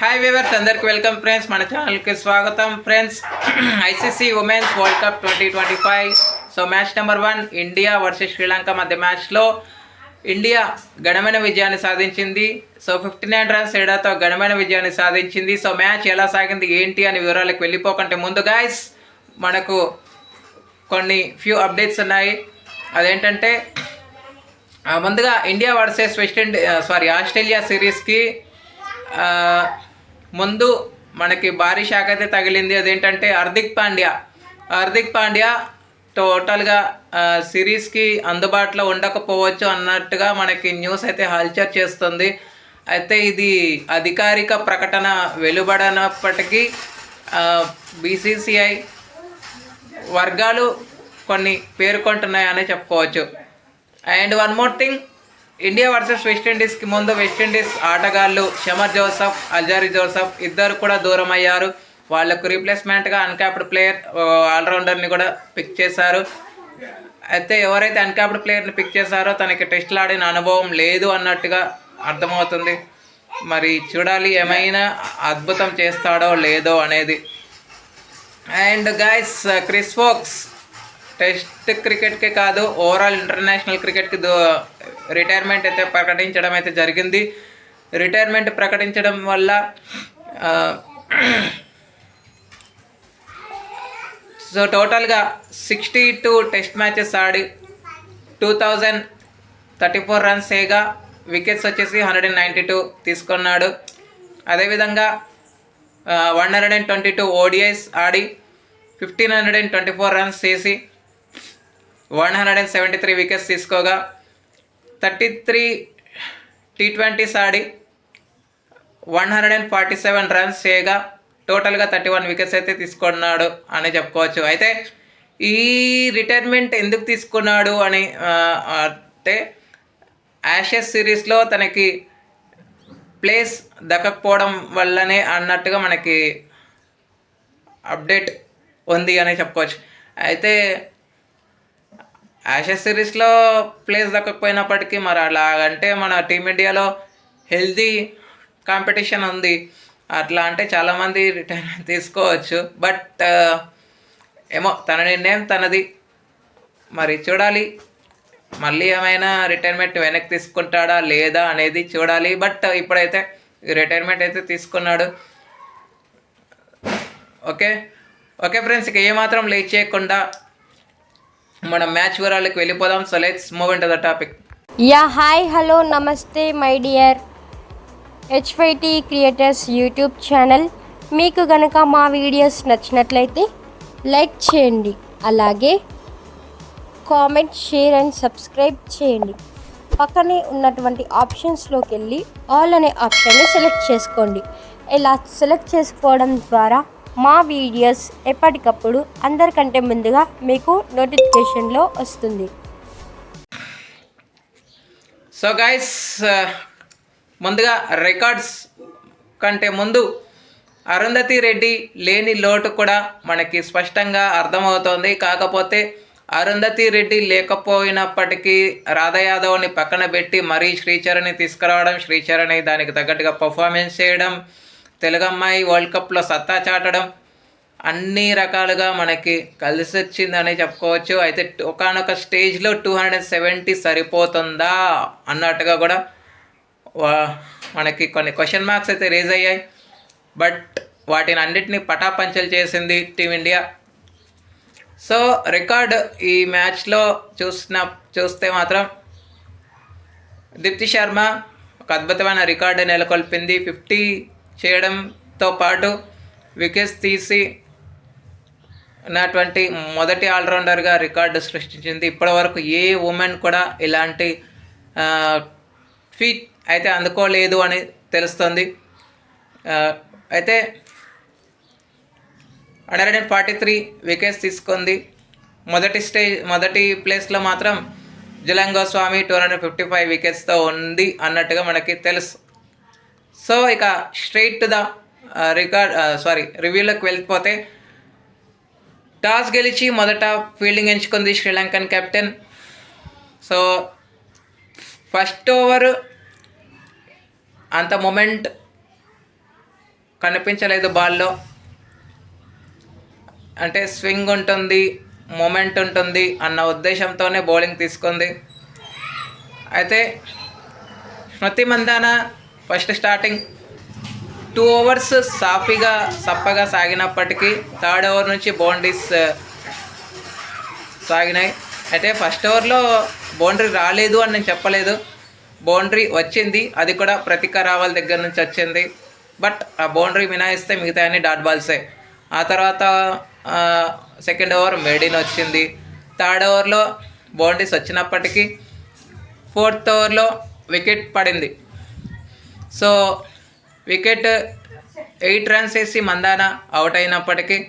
Hi viewers అందరికి welcome friends మన ఛానల్కి స్వాగతం friends ICC women's world cup twenty twenty five so match number one India versus Sri Lanka మధ్య మ్యాచ్లో India ఘనమైన విజయాన్ని సాధించింది. సో ఫిఫ్టీ నైన్ రన్స్ ఏడాతో ఘనమైన విజయాన్ని సాధించింది. సో మ్యాచ్ ఎలా సాగింది ఏంటి అని వివరాలకు వెళ్ళిపోకంటే ముందు గాయస్ మనకు కొన్ని ఫ్యూ అప్డేట్స్ ఉన్నాయి. అదేంటంటే ముందుగా India versus West Indies sorry Australia సిరీస్కి ముందు మనకి భారీ షాక్ అయితే తగిలింది. అదేంటంటే హార్దిక్ పాండ్యా. హార్దిక్ పాండ్యా టోటల్గా సిరీస్కి అందుబాటులో ఉండకపోవచ్చు అన్నట్టుగా మనకి న్యూస్ అయితే హల్చర్ చేస్తుంది. అయితే ఇది అధికారిక ప్రకటన వెలువడనప్పటికీ బీసీసీఐ వర్గాలు కొన్ని పేర్కొంటున్నాయని చెప్పుకోవచ్చు. And one more thing India versus వెస్టిండీస్కి ముందు వెస్టిండీస్ ఆటగాళ్ళు షమర్ జోసఫ్ అజారి జోసఫ్ ఇద్దరు కూడా దూరం అయ్యారు వాళ్ళకు రీప్లేస్మెంట్గా అన్క్యాప్డ్ ప్లేయర్ ఆల్రౌండర్ని కూడా పిక్ చేశారు. అయితే ఎవరైతే అన్క్యాప్డ్ ప్లేయర్ని పిక్ చేశారో తనకి టెస్ట్లు ఆడిన అనుభవం లేదు అన్నట్టుగా అర్థమవుతుంది. మరి చూడాలి ఏమైనా అద్భుతం చేస్తాడో లేదో అనేది. And guys Chris Foakes test క్రికెట్కే కాదు ఓవరాల్ ఇంటర్నేషనల్ క్రికెట్కి దో రిటైర్మెంట్ అయితే ప్రకటించడం అయితే జరిగింది. రిటైర్మెంట్ ప్రకటించడం వల్ల సో టోటల్గా సిక్స్టీ టూ టెస్ట్ మ్యాచెస్ ఆడి two thousand thirty four runs వేయగా వికెట్స్ వచ్చేసి హండ్రెడ్ అండ్ నైంటీ టూ తీసుకున్నాడు. అదేవిధంగా one hundred and twenty two ODIs Audi fifteen hundred and twenty four runs చేసి one hundred and seventy three wickets తీసుకోగా. Thirty three T twenties Audi one hundred and forty seven runs చేయగా టోటల్గా thirty one wickets అయితే తీసుకున్నాడు అని చెప్పుకోవచ్చు. అయితే ఈ retirement ఎందుకు తీసుకున్నాడు అని అంటే యాషెస్ సిరీస్లో తనకి ప్లేస్ దక్కకపోవడం వల్లనే అన్నట్టుగా మనకి అప్డేట్ ఉంది అని చెప్పుకోవచ్చు. అయితే యాషెస్ సిరీస్లో ప్లేస్ దక్కకపోయినప్పటికీ మరి అలా అంటే మన టీమిండియాలో హెల్దీ కాంపిటీషన్ ఉంది. అట్లా అంటే చాలామంది రిటైర్మెంట్ తీసుకోవచ్చు. బట్ uh, ఏమో తన నిర్ణయం తనది. మరి చూడాలి. మళ్ళీ ఏమైనా రిటైర్మెంట్ వెనక్కి తీసుకుంటాడా లేదా అనేది చూడాలి. బట్ uh, ఇప్పుడైతే రిటైర్మెంట్ అయితే తీసుకున్నాడు. ఓకే ఓకే ఫ్రెండ్స్ ఇక ఏమాత్రం లేట్ చేయకుండా మనం మ్యాచ్ వివరాలకు వెళ్ళిపోదాం. So let's move into the topic yeah hi hello namaste my dear HYT creators YouTube channel మీకు గనక మా వీడియోస్ నచ్చినట్లయితే లైక్ చేయండి. అలాగే కామెంట్ షేర్ అండ్ సబ్స్క్రైబ్ చేయండి. పక్కనే ఉన్నటువంటి ఆప్షన్స్లోకి వెళ్ళి ఆల్ అనే ఆప్షన్ని సెలెక్ట్ చేసుకోండి. ఇలా సెలెక్ట్ చేసుకోవడం ద్వారా మా వీడియోస్ ఎప్పటికప్పుడు అందరికంటే ముందుగా మీకు నోటిఫికేషన్లో వస్తుంది. సో గైస్ uh, ముందుగా రికార్డ్స్ కంటే ముందు అరుంధతి రెడ్డి లేని లోటు కూడా మనకి స్పష్టంగా అర్థమవుతోంది. కాకపోతే అరుంధతి రెడ్డి లేకపోయినప్పటికీ రాధయాదవ్ని పక్కన పెట్టి మరీ శ్రీచరణి తీసుకురావడం శ్రీచరణి దానికి తగ్గట్టుగా పర్ఫార్మెన్స్ చేయడం తెలుగమ్మాయి వరల్డ్ కప్లో సత్తా చాటడం అన్ని రకాలుగా మనకి కలిసి వచ్చిందని చెప్పుకోవచ్చు. అయితే ఒకనొక స్టేజ్లో టూ హండ్రెడ్ సెవెంటీ సరిపోతుందా అన్నట్టుగా కూడా వా- మనకి కొన్ని క్వశ్చన్ మార్క్స్ అయితే రేజ్ అయ్యాయి. బట్ వాటిని అన్నిటిని పటాపంచలు చేసింది టీమిండియా. సో రికార్డ్ ఈ మ్యాచ్లో చూసిన చూస్తే మాత్రం దీప్తి శర్మ ఒక అద్భుతమైన రికార్డు నెలకొల్పింది. ఫిఫ్టీ చేయడంతో పాటు వికెట్స్ తీసి ఉన్నటువంటి మొదటి ఆల్రౌండర్గా రికార్డు సృష్టించింది. ఇప్పటివరకు ఏ ఉమెన్ కూడా ఇలాంటి ఫీట్ అయితే అందుకోలేదు అని తెలుస్తుంది. అయితే hundred and forty three wickets తీసుకుంది. మొదటి స్టేజ్ మొదటి ప్లేస్లో మాత్రం Jhulan Swami two hundred fifty five వికెట్స్తో ఉంది అన్నట్టుగా మనకి తెలుసు. సో ఇక స్ట్రైట్ ద రికార్డ్ సారీ రివ్యూలోకి వెళ్ళిపోతే టాస్ గెలిచి మొదట ఫీల్డింగ్ ఎంచుకుంది Sri Lankan captain so first over అంత మొమెంట్ కనిపించలేదు బాల్లో అంటే స్వింగ్ ఉంటుంది మూమెంట్ ఉంటుంది అన్న ఉద్దేశంతోనే బౌలింగ్ తీసుకుంది. అయితే Smriti Mandhana first starting two overs సాఫీగా సప్పగా సాగినప్పటికీ థర్డ్ ఓవర్ నుంచి బౌండరీస్ సాగినాయి. అయితే ఫస్ట్ ఓవర్లో బౌండరీ రాలేదు అని నేను చెప్పలేదు. బౌండరీ వచ్చింది. అది కూడా ప్రతిక రావాల దగ్గర నుంచి వచ్చింది. బట్ ఆ బౌండరీ మినాయిస్తే మిగతా అన్ని డాట్ బాల్సే. ఆ తర్వాత సెకండ్ ఓవర్ మెడిన్ వచ్చింది. థర్డ్ ఓవర్లో బౌండరీస్ వచ్చినప్పటికీ ఫోర్త్ ఓవర్లో వికెట్ పడింది. సో వికెట్ ఎయిట్ రన్స్ వేసి మందాన అవుట్ అయినప్పటికీ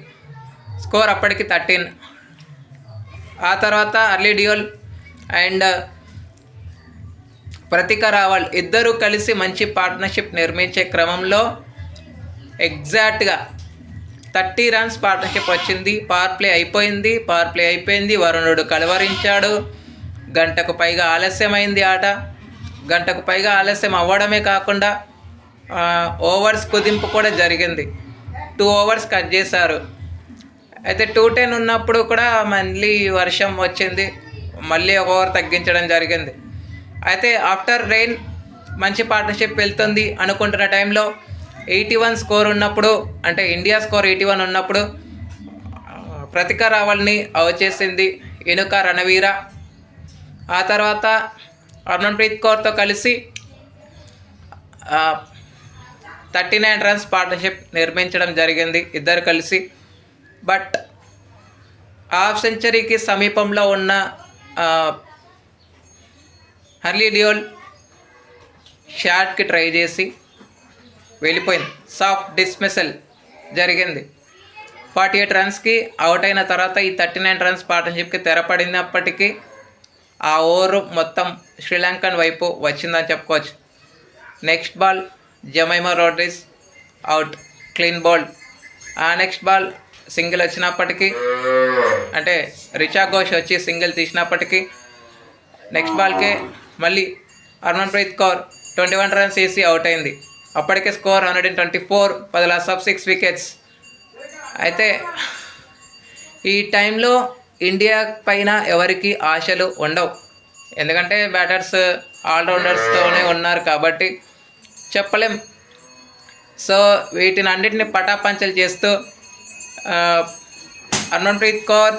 స్కోర్ అప్పటికి థర్టీన్ ఆ తర్వాత అర్లీ డియోల్ అండ్ ప్రతిక రావాల్ ఇద్దరూ కలిసి మంచి పార్ట్నర్షిప్ నిర్మించే క్రమంలో ఎగ్జాక్ట్గా థర్టీ రన్స్ పార్ట్నర్షిప్ వచ్చింది. పవర్ ప్లే అయిపోయింది. పవర్ ప్లే అయిపోయింది. వరుణుడు కలవరించాడు. గంటకు పైగా ఆలస్యమైంది ఆట. గంటకు పైగా ఆలస్యం అవ్వడమే కాకుండా ఓవర్స్ కుదింపు కూడా జరిగింది. టూ ఓవర్స్ కట్ చేశారు. అయితే టూ టెన్ ఉన్నప్పుడు కూడా మళ్ళీ వర్షం వచ్చింది. మళ్ళీ ఒక ఓవర్ తగ్గించడం జరిగింది. అయితే ఆఫ్టర్ రెయిన్ మంచి పార్ట్నర్షిప్ వెళ్తుంది అనుకుంటున్న టైంలో ఎయిటీ వన్ స్కోర్ ఉన్నప్పుడు అంటే ఇండియా స్కోర్ ఎయిటీ వన్ ఉన్నప్పుడు ప్రతిక రావల్ని అవుట్ చేసింది రణవీర. ఆ తర్వాత హర్మన్ప్రీత్ కౌర్తో కలిసి థర్టీ నైన్ రన్స్ పార్ట్నర్షిప్ నిర్మించడం జరిగింది ఇద్దరు కలిసి. బట్ హాఫ్ సెంచరీకి సమీపంలో ఉన్న హర్లీ డియోల్ షాట్కి ట్రై చేసి వెళ్ళిపోయింది. సాఫ్ట్ డిస్మిసల్ జరిగింది. ఫార్టీ ఎయిట్ రన్స్కి అవుట్ అయిన తర్వాత ఈ థర్టీ నైన్ రన్స్ పార్ట్నర్షిప్కి తెరపడినప్పటికీ ఆ ఓవర్ మొత్తం శ్రీలంకన్ వైపు వచ్చిందని చెప్పుకోవచ్చు. Next ball Jemimah Rodrigues out clean bowled. ఆ నెక్స్ట్ బాల్ సింగిల్ వచ్చినప్పటికీ అంటే రిచా ఘోష్ వచ్చి సింగిల్ తీసినప్పటికీ నెక్స్ట్ బాల్కే మళ్ళీ Harmanpreet Kaur twenty one runs వేసి అవుట్ అయింది. అప్పటికే score hundred and twenty four పది లాస్ ఆఫ్ సిక్స్ వికెట్స్. అయితే ఈ టైంలో ఇండియా పైన ఎవరికి ఆశలు ఉండవు. ఎందుకంటే బ్యాటర్స్ ఆల్రౌండర్స్తోనే ఉన్నారు కాబట్టి చెప్పలేం. సో వీటిని అన్నిటిని పటాపంచలు చేస్తూ ఆ, Harmanpreet Kaur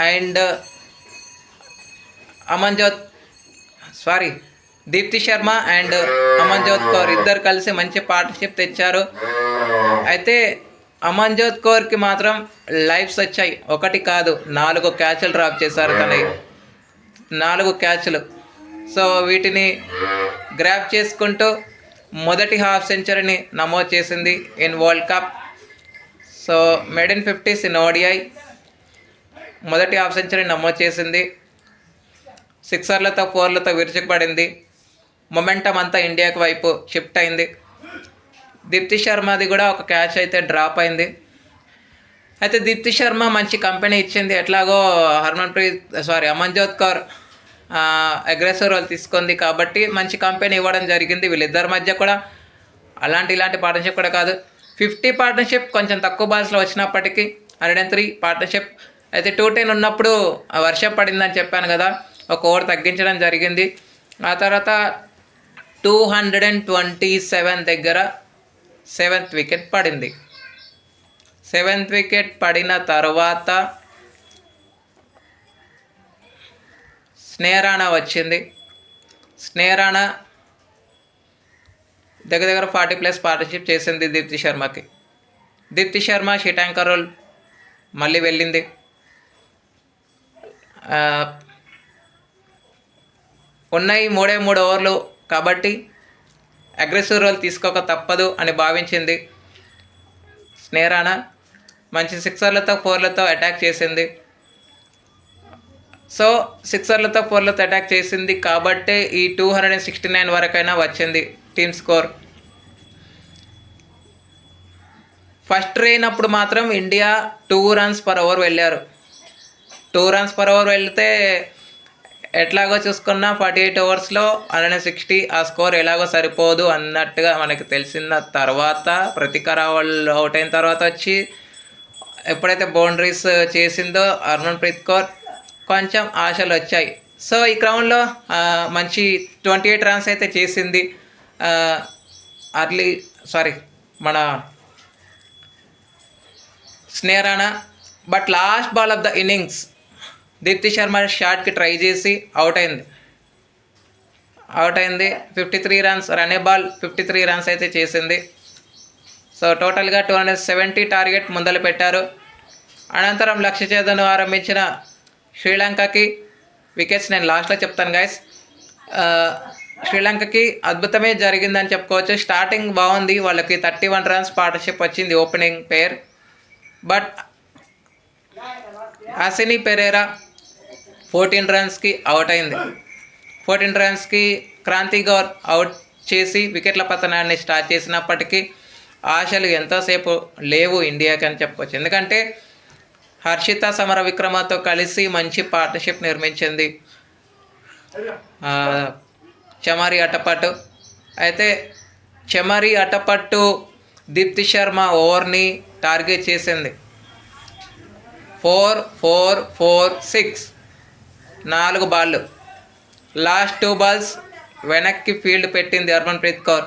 and Amanjot sorry Deepti Sharma and Amanjot Kaur ఇద్దరు కలిసి మంచి పార్ట్నర్షిప్ తెచ్చారు. అయితే అమన్జోత్ కౌర్కి మాత్రం లైఫ్స్ వచ్చాయి. ఒకటి కాదు నాలుగు క్యాచ్లు డ్రాప్ చేశారు తనయ్య నాలుగు క్యాచ్లు. సో వీటిని గ్రాప్ చేసుకుంటూ మొదటి హాఫ్ సెంచరీని నమోదు చేసింది in world cup. So made in fifties in ODI. మొదటి హాఫ్ సెంచరీ నమోదు చేసింది. సిక్సర్లతో ఫోర్లతో విరుచుకుపడింది. మొమెంటం అంతా ఇండియాకి వైపు షిఫ్ట్ అయింది. దీప్తి శర్మది కూడా ఒక క్యాచ్ అయితే డ్రాప్ అయింది. అయితే దీప్తి శర్మ మంచి కంపెనీ ఇచ్చింది. ఎట్లాగో Harmanpreet sorry Amanjot Kaur aggressive role తీసుకుంది కాబట్టి మంచి కంపెనీ ఇవ్వడం జరిగింది వీళ్ళిద్దరి మధ్య కూడా. అలాంటి ఇలాంటి పార్ట్నర్షిప్ కూడా కాదు. ఫిఫ్టీ పార్ట్నర్షిప్ కొంచెం తక్కువ బాల్స్లో వచ్చినప్పటికీ హండ్రెడ్ అండ్ త్రీ పార్ట్నర్షిప్ అయితే టూ టెన్ ఉన్నప్పుడు వర్షం పడిందని చెప్పాను కదా ఒక ఓవర్ తగ్గించడం జరిగింది. ఆ తర్వాత two hundred and twenty seven దగ్గర సెవెంత్ వికెట్ పడింది. సెవెంత్ వికెట్ పడిన తర్వాత స్నేహరాణా వచ్చింది. స్నేహరాణా దగ్గర దగ్గర ఫార్టీ ప్లస్ పార్ట్నర్షిప్ చేసింది Deepti శర్మకి. Deepti Sharma sheet anchor role మళ్ళీ వెళ్ళింది. ఉన్నాయి మూడే మూడు ఓవర్లు కాబట్టి అగ్రెసివ్ రోల్ తీసుకోక తప్పదు అని భావించింది. స్నేహరాణా మంచి సిక్సర్లతో ఫోర్లతో అటాక్ చేసింది. సో సిక్సర్లతో ఫోర్లతో అటాక్ చేసింది కాబట్టే ఈ two hundred and sixty nine వరకైనా వచ్చింది టీమ్ స్కోర్. ఫస్ట్ రెయిన్ అప్పుడు మాత్రం India two runs per over వెళ్ళారు. టూ రన్స్ పర్ ఓవర్ వెళ్తే ఎట్లాగో చూసుకున్నా ఫార్టీ ఎయిట్ ఓవర్స్లో అలానే సిక్స్టీ ఆ స్కోర్ ఎలాగో సరిపోదు అన్నట్టుగా మనకి తెలిసిన తర్వాత ప్రతీకార అవుట్ అయిన తర్వాత వచ్చి ఎప్పుడైతే బౌండరీస్ చేసిందో అర్మన్ ప్రీత్ కౌర్ కొంచెం ఆశలు వచ్చాయి. సో ఈ క్రౌండ్లో మంచి ట్వంటీ ఎయిట్ రన్స్ అయితే చేసింది. అర్లీ సారీ మన Sneh Rana but last ball of the innings Deepti Sharma షాట్కి try చేసి అవుట్ అయింది. అవుట్ అయింది. Fifty three runs రనే ball fifty three runs అయితే చేసింది. సో టోటల్గా టూ హండ్రెడ్ సెవెంటీ టార్గెట్ ముందలు పెట్టారు. అనంతరం లక్ష్య చేదను ఆరంభించిన శ్రీలంకకి వికెట్స్ నేను లాస్ట్లో చెప్తాను గైస్ శ్రీలంకకి అద్భుతమే జరిగిందని చెప్పుకోవచ్చు. స్టార్టింగ్ బాగుంది. వాళ్ళకి థర్టీ వన్ రన్స్ పార్ట్నర్షిప్ వచ్చింది opening pair but Hasini Perera fourteen రన్స్కి out అయింది. ఫోర్టీన్ రన్స్కి క్రాంతి గౌర్ అవుట్ చేసి వికెట్ల పతనాన్ని స్టార్ట్ చేసినప్పటికీ ఆశలు ఎంతోసేపు లేవు ఇండియాకి అని చెప్పుకోవచ్చు. ఎందుకంటే హర్షిత సమర విక్రమతో కలిసి మంచి పార్ట్నర్షిప్ నిర్మించింది. చమరి చమారి అయితే చమరి అట్టపట్టు దీప్తి శర్మ ఓవర్ని టార్గెట్ చేసింది. Four four four six. నాలుగు బాళ్ళు. లాస్ట్ టూ బాల్స్ వెనక్కి ఫీల్డ్ పెట్టింది హర్మన్ ప్రీత్ కౌర్.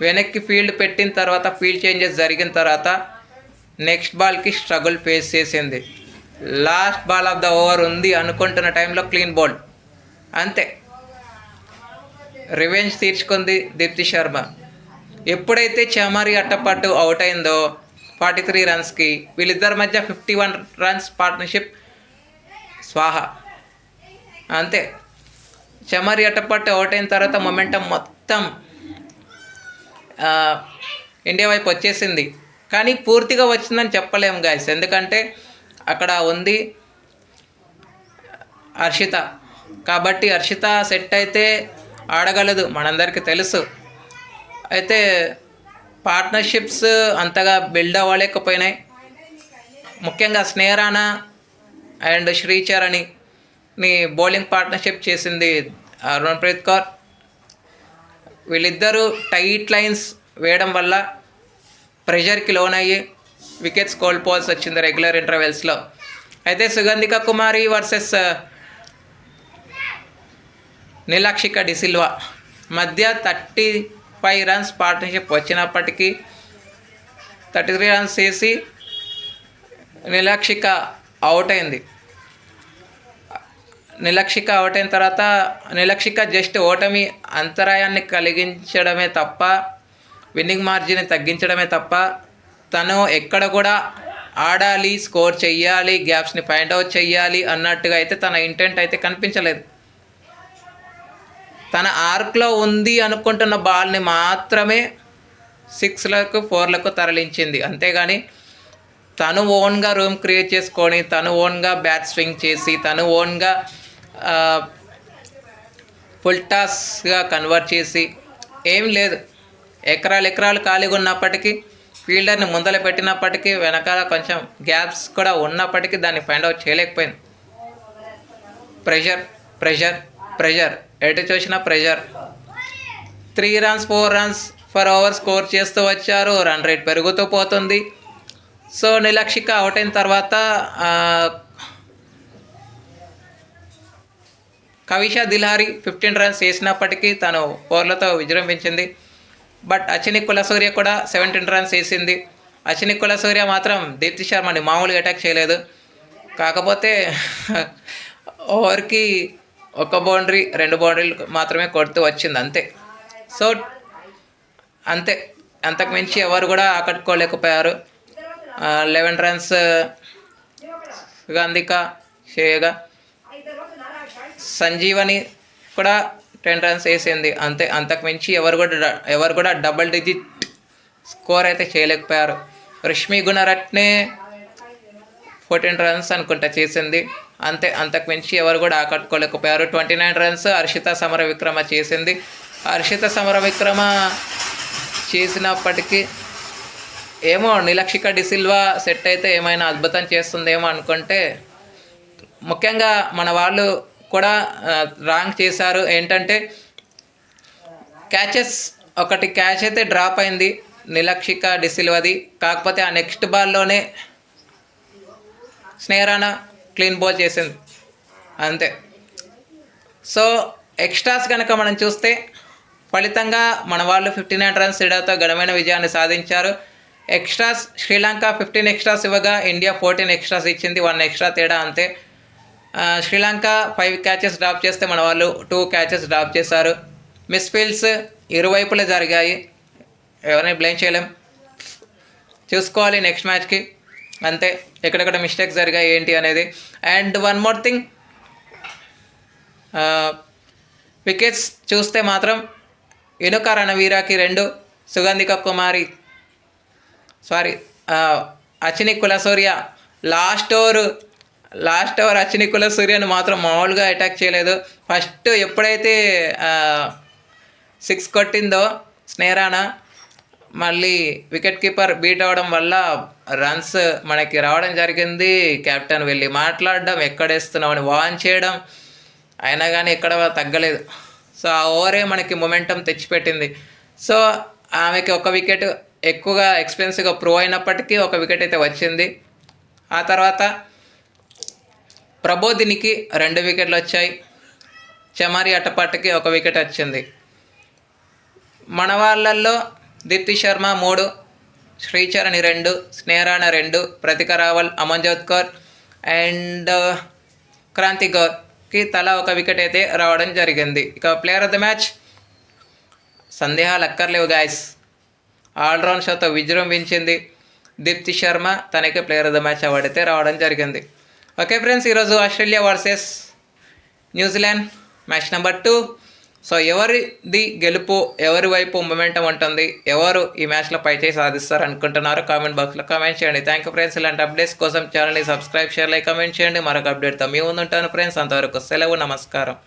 వెనక్కి ఫీల్డ్ పెట్టిన తర్వాత ఫీల్డ్ చేంజెస్ జరిగిన తర్వాత నెక్స్ట్ బాల్కి స్ట్రగుల్ ఫేస్ చేసింది. Last ball of the over ఉంది అనుకుంటున్న టైంలో క్లీన్ బౌల్. అంతే. రివెంజ్ తీర్చుకుంది దీప్తి శర్మ. ఎప్పుడైతే చమారి అట్టపట్టు అవుట్ అయిందో ఫార్టీ త్రీ రన్స్కి వీళ్ళిద్దరి మధ్య ఫిఫ్టీ వన్ రన్స్ పార్ట్నర్షిప్. స్వాహ. అంతే. చమరి అట్టపట్టు అవుట్ అయిన తర్వాత మొమెంటం మొత్తం ఇండియా వైపు వచ్చేసింది. కానీ పూర్తిగా వచ్చిందని చెప్పలేము గాయస్ ఎందుకంటే అక్కడ ఉంది హర్షిత. కాబట్టి హర్షిత సెట్ అయితే ఆడగలదు మనందరికీ తెలుసు. అయితే పార్ట్నర్షిప్స్ అంతగా బిల్డ్ అవ్వలేకపోయినాయి. ముఖ్యంగా స్నేహరాణ అండ్ శ్రీచరణి. ని బౌలింగ్ పార్ట్నర్షిప్ చేసింది రణప్రీత్ కౌర్. వీళ్ళిద్దరూ టైట్ లైన్స్ వేయడం వల్ల ప్రెషర్కి లోనయ్యి వికెట్స్ కోల్పోవాల్సి వచ్చింది రెగ్యులర్ ఇంటర్వెల్స్లో అయితే సుగంధిక కుమారి వర్సెస్ నిలాక్షిక డిసిల్వా మధ్య థర్టీ ఫైవ్ రన్స్ పార్ట్నర్షిప్ వచ్చినప్పటికీ థర్టీ త్రీ రన్స్ చేసి నిలాక్షిక అవుట్ అయింది. నిలక్షిక ఓటైన తర్వాత నిలక్షిక జస్ట్ ఓటమి అంతరాయాన్ని కలిగించడమే తప్ప విన్నింగ్ మార్జిన్ తగ్గించడమే తప్ప తను ఎక్కడ కూడా ఆడాలి స్కోర్ చెయ్యాలి గ్యాప్స్ని ఫైండ్ అవుట్ చెయ్యాలి అన్నట్టుగా అయితే తన ఇంటెంట్ అయితే కనిపించలేదు. తన ఆర్క్లో ఉంది అనుకుంటున్న బాల్ని మాత్రమే సిక్స్లకు ఫోర్లకు తరలించింది. అంతేగాని తను ఓన్గా రూమ్ క్రియేట్ చేసుకొని తను ఓన్గా బ్యాట్ స్వింగ్ చేసి తను ఓన్గా ఫుల్టాస్గా కన్వర్ట్ చేసి ఏం లేదు. ఎకరాలు ఎకరాలు ఖాళీగా ఉన్నప్పటికీ ఫీల్డర్ని ముందల పెట్టినప్పటికీ వెనకాల కొంచెం గ్యాప్స్ కూడా ఉన్నప్పటికీ దాన్ని ఫైండ్ అవుట్ చేయలేకపోయింది. ప్రెషర్ ప్రెషర్ ప్రెషర్ ఎటు చూసిన pressure three runs four runs per over score చేస్తూ వచ్చారు. రన్ రేట్ పెరుగుతూ పోతుంది. సో నిలక్షిక అవుట్ అయిన తర్వాత ఆ, కవిషా దిల్హారి ఫిఫ్టీన్ రన్స్ వేసినప్పటికీ తను ఓవర్లతో విజృంభించింది బట్ అచిని కులసూర్య కూడా సెవెంటీన్ రన్స్ వేసింది అచిని కులసూర్య మాత్రం దీప్తి శర్మని మామూలుగా అటాక్ చేయలేదు. కాకపోతే ఓవర్కి ఒక బౌండరీ రెండు బౌండరీలు మాత్రమే కొడుతూ వచ్చింది అంతే. సో అంతే. అంతకుమించి ఎవరు కూడా ఆకట్టుకోలేకపోయారు. లెవెన్ రన్స్ గాంధిక షేగా సంజీవని కూడా టెన్ రన్స్ వేసింది. అంతే అంతకు మించి ఎవరు కూడా డ- ఎవరు కూడా డబుల్ డిజిట్ స్కోర్ అయితే చేయలేకపోయారు. రష్మి గుణరత్నే ఫోర్టీన్ రన్స్ అనుకుంటా చేసింది. అంతే అంతకు మించి ఎవరు కూడా ఆకట్టుకోలేకపోయారు. Twenty nine runs Harshitha Samarawickrama చేసింది. హర్షిత సమర విక్రమ చేసినప్పటికీ ఏమో నిలక్షిక డిసిల్వా సెట్ అయితే ఏమైనా అద్భుతం చేస్తుందేమో అనుకుంటే ముఖ్యంగా మన వాళ్ళు కూడా రాంగ్ చేశారు. ఏంటంటే క్యాచెస్ ఒకటి క్యాచ్ అయితే డ్రాప్ అయింది. నిలక్షిక డిసిల్వది. కాకపోతే ఆ నెక్స్ట్ బాల్లోనే స్నేహరానా క్లీన్ బాల్ చేసింది. అంతే. సో ఎక్స్ట్రాస్ కనుక మనం చూస్తే ఫలితంగా మన వాళ్ళు ఫిఫ్టీ నైన్ రన్స్ తేడాతో ఘనమైన విజయాన్ని సాధించారు. ఎక్స్ట్రాస్ శ్రీలంక ఫిఫ్టీన్ ఎక్స్ట్రాస్ ఇవ్వగా ఇండియా ఫోర్టీన్ ఎక్స్ట్రాస్ ఇచ్చింది. వన్ ఎక్స్ట్రా తేడా అంతే. శ్రీలంక ఫైవ్ క్యాచెస్ డ్రాప్ చేస్తే మన వాళ్ళు టూ క్యాచెస్ డ్రాప్ చేశారు. మిస్ఫీల్డ్స్ ఇరువైపులా జరిగాయి. ఎవరిని బ్లేమ్ చేయలేం. చూసుకోవాలి నెక్స్ట్ మ్యాచ్కి అంతే. ఎక్కడెక్కడ మిస్టేక్స్ జరిగాయి ఏంటి అనేది. And one more thing wickets చూస్తే మాత్రం ఇనుక రణవీరాకి రెండు Sugandika Kumari sorry Achini Kulasuriya last over last over Achini కులసూర్యను మాత్రం మామూలుగా అటాక్ చేయలేదు. ఫస్ట్ ఎప్పుడైతే సిక్స్ కొట్టిందో స్నేరానా మళ్ళీ వికెట్ కీపర్ బీట్ అవ్వడం వల్ల రన్స్ మనకి రావడం జరిగింది. కెప్టెన్ వెళ్ళి మాట్లాడడం ఎక్కడేస్తున్నామని వాన్ చేయడం అయినా కానీ ఎక్కడ తగ్గలేదు. సో ఆ ఓవరే మనకి మొమెంటం తెచ్చిపెట్టింది. సో ఆమెకి ఒక వికెట్ ఎక్కువగా ఎక్స్పెన్సివ్గా ప్రూవ్ అయినప్పటికీ ఒక వికెట్ అయితే వచ్చింది. ఆ తర్వాత ప్రబోధినికి రెండు వికెట్లు వచ్చాయి. చమారి అట్టపాటికి ఒక వికెట్ వచ్చింది. మన వాళ్ళల్లో దీప్తి శర్మ మూడు శ్రీచరణి రెండు స్నేహరాణ రెండు ప్రతిక రావల్ అమన్జోత్ కౌర్ అండ్ క్రాంతి గౌర్కి తలా ఒక వికెట్ అయితే రావడం జరిగింది. ఇక ప్లేయర్ ఆఫ్ ద మ్యాచ్ సందేహాలు అక్కర్లేవు గాయస్. ఆల్రౌండ్ షోతో విజృంభించింది దీప్తి శర్మ. తనకి player of the match award అయితే రావడం జరిగింది. ఓకే ఫ్రెండ్స్ ఈరోజు Australia versus New Zealand match number two. So ఎవరిది గెలుపు ఎవరి వైపు మొమెంటం ఉంటుంది ఎవరు ఈ మ్యాచ్లో పై చేసి సాధిస్తారు అనుకుంటున్నారు కామెంట్ బాక్స్లో కామెంట్ చేయండి. థ్యాంక్ యూ ఫ్రెండ్స్ ఇలాంటి అప్డేట్స్ కోసం ఛానల్ని సబ్స్క్రైబ్ షేర్ లైక్ కామెంట్ చేయండి. మరొక అప్డేట్తో మీ ముందు ఉంటాను ఫ్రెండ్స్ అంతవరకు సెలవు నమస్కారం.